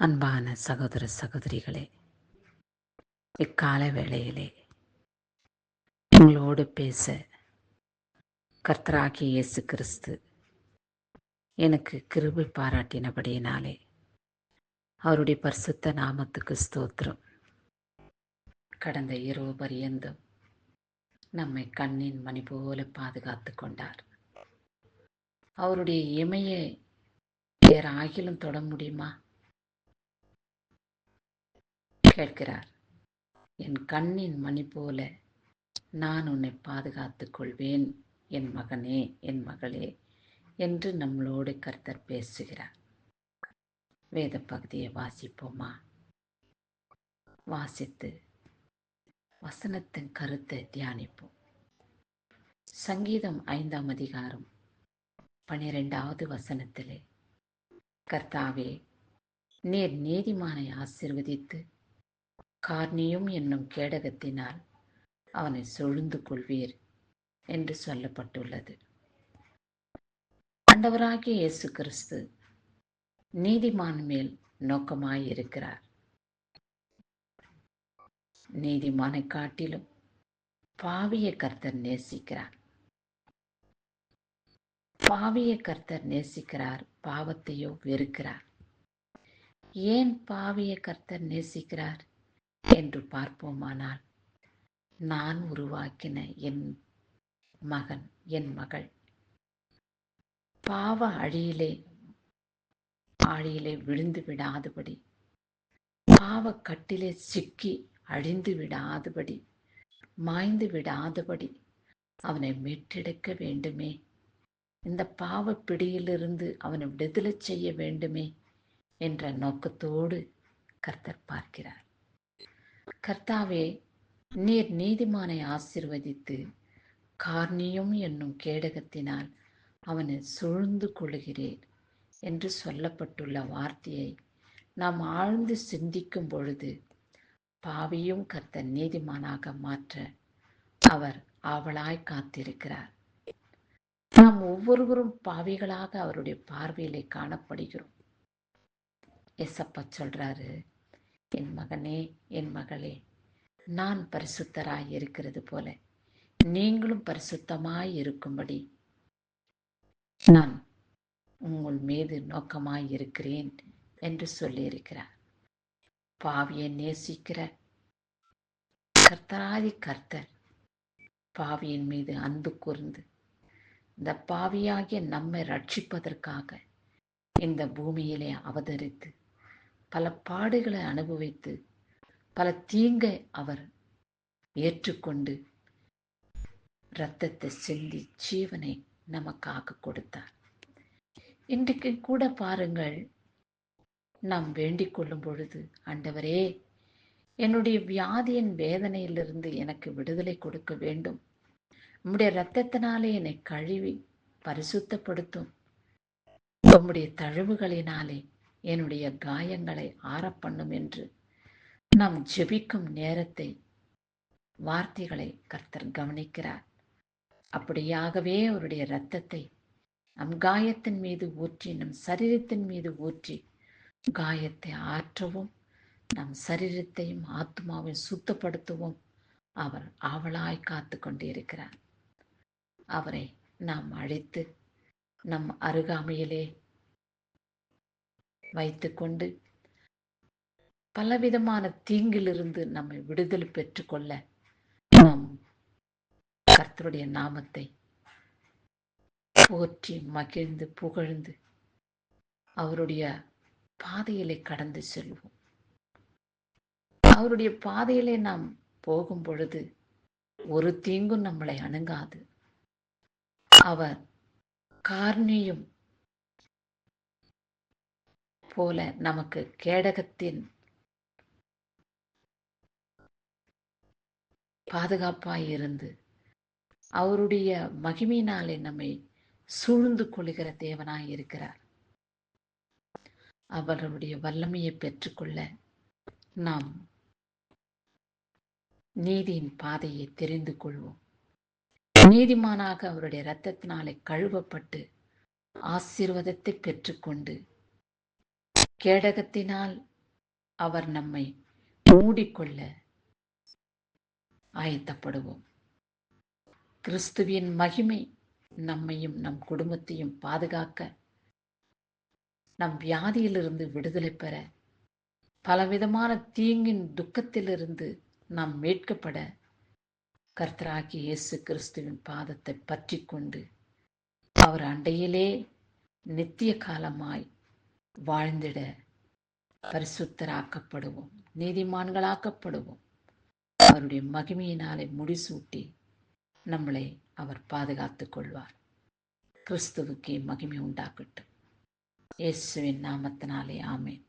அன்பான சகோதர சகோதரிகளே இக்கால வேளையிலே உங்களோடு பேச கர்த்தராகிய இயேசு கிறிஸ்து எனக்கு கிருபை பாராட்டினபடியினாலே அவருடைய பரிசுத்த நாமத்துக்கு ஸ்தோத்திரம். கடந்த இரவு பரியந்தம் நம்மை கண்ணின் மணி போல பாதுகாத்து கொண்டார். அவருடைய இமையை வேற ஆகிலும் தொட முடியுமா? கேட்கிறார். என் கண்ணின் மணி போல நான் உன்னை பாதுகாத்து கொள்வேன். என் மகனே என் மகளே என்று நம்மளோடு கர்த்தர் பேசுகிறார். வேத பகுதியை வாசிப்போமா? வாசித்து வசனத்தின் கருத்தை தியானிப்போம். சங்கீதம் ஐந்தாம் அதிகாரம் பனிரெண்டாவது வசனத்திலே கர்த்தாவே நீர் நீதிமானை ஆசிர்வதித்து கார்னியும் என்னும் கேடகத்தினால் அவனை சொழுந்து கொள்வீர் என்று சொல்லப்பட்டுள்ளது. ஆண்டவராகிய இயேசு கிறிஸ்து நீதிமான் மேல் நோக்கமாயிருக்கிறார். நீதிமானை காட்டிலும் பாவிய கர்த்தர் நேசிக்கிறார். பாவிய கர்த்தர் நேசிக்கிறார் பாவத்தையோ வெறுக்கிறார். ஏன் பாவிய கர்த்தர் நேசிக்கிறார்? என்று பார்ப்போமானால் நான் உருவாக்கின என் மகன் என் மகள். பாவ அழியிலே ஆழியிலே விழுந்து விடாதபடி பாவ கட்டிலே சிக்கி அழிந்து விடாதபடி மாய்ந்து விடாதபடி அவனை மீட்டெடுக்க வேண்டுமே. இந்த பாவ பிடியிலிருந்து அவனை விடுதலை செய்ய வேண்டுமே என்ற நோக்கத்தோடு கர்த்தர் பார்க்கிறார். கர்த்தாவே நீர் நீதிமானை ஆசிர்வதித்து கார்ணியம் என்னும் கேடகத்தினால் அவனை சுழ்ந்து கொள்கிறேன் என்று சொல்லப்பட்டுள்ள வார்த்தையை நாம் ஆழ்ந்து சிந்திக்கும் பொழுது பாவியும் கர்த்த நீதிமானாக மாற்ற அவர் அவளாய் காத்திருக்கிறார். நாம் ஒவ்வொருவரும் பாவிகளாக அவருடைய பார்வையிலே காணப்படுகிறோம். எசப்பா சொல்றாரு என் மகனே என் மகளே நான் பரிசுத்தராய் இருக்கிறது போல நீங்களும் பரிசுத்தமாய் இருக்கும்படி நான் உங்கள் மீது நோக்கமாய் இருக்கிறேன் என்று சொல்லியிருக்கிறார். பாவியை நேசிக்கிற கர்த்தராதி கர்த்தர் பாவியின் மீது அன்பு கூர்ந்து இந்த பாவியாகிய நம்மை ரட்சிப்பதற்காக இந்த பூமியிலே அவதரித்து பல பாடுகளை அனுபவித்து பல தீங்கை அவர் ஏற்றுக்கொண்டு இரத்தத்தை சிந்தி ஜீவனை நமக்காக கொடுத்தார். இன்றைக்கு கூட பாருங்கள் நாம் வேண்டிக் கொள்ளும் பொழுது ஆண்டவரே என்னுடைய வியாதியின் வேதனையிலிருந்து எனக்கு விடுதலை கொடுக்க வேண்டும். உம்முடைய இரத்தத்தினாலே என்னை கழுவி பரிசுத்தப்படுத்தும். உம்முடைய தழுவுகளினாலே என்னுடைய காயங்களை ஆறப்பண்ணும் என்று நாம் ஜெபிக்கும் நேரத்தை வார்த்தைகளை கர்த்தர் கவனிக்கிறார். அப்படியாகவே அவருடைய இரத்தத்தை நம் காயத்தின் மீது ஊற்றி நம் சரீரத்தின் மீது ஊற்றி காயத்தை ஆற்றவும் நம் சரீரத்தையும் ஆத்மாவையும் சுத்தப்படுத்தவும் அவர் ஆவலாய் காத்து கொண்டிருக்கிறார். அவரை நாம் அழைத்து நம் அருகாமையிலே வைத்துக்கொண்டு பலவிதமான தீங்கிலிருந்து நம்மை விடுதலை பெற்றுக்கொள்ள நாம் கர்த்தருடைய நாமத்தை போற்றி மகிழ்ந்து புகழ்ந்து அவருடைய பாதையிலே கடந்து செல்வோம். அவருடைய பாதையிலே நாம் போகும் பொழுது ஒரு தீங்கும் நம்மளை அணுகாது. அவர் கார்ணியும் போல நமக்கு கேடகத்தின் பாதுகாப்பாய் இருந்து அவருடைய மகிமையினாலே நம்மை சூழ்ந்து கொள்கிற தேவனாய் இருக்கிறார் அவருடைய வல்லமையை பெற்றுக்கொள்ள நாம் நீதியின் பாதையை தெரிந்து கொள்வோம். நீதிமானாக அவருடைய இரத்தத்தினாலே கழுவப்பட்டு ஆசீர்வாதத்தை பெற்றுக்கொண்டு கேடகத்தினால் அவர் நம்மை மூடிக்கொள்ள ஆயத்தப்படுவோம். கிறிஸ்துவின் மகிமை நம்மையும் நம் குடும்பத்தையும் பாதுகாக்க நம் வியாதியிலிருந்து விடுதலை பெற பலவிதமான தீங்கின் துக்கத்திலிருந்து நாம் மீட்கப்பட கர்த்தராகி இயேசு கிறிஸ்துவின் பாதத்தை பற்றி கொண்டு அவர் அண்டையிலே நித்திய காலமாய் வாழ்ந்திட பரிசுத்தராக்கப்படுவோம். நீதிமான்களாக்கப்படுவோம். அவருடைய மகிமையினாலே முடிசூட்டி நம்மளை அவர் பாதுகாத்துக் கொள்வார். கிறிஸ்துவுக்கே மகிமை உண்டாக்கட்டும் இயேசுவின் நாமத்தினாலே ஆமேன்.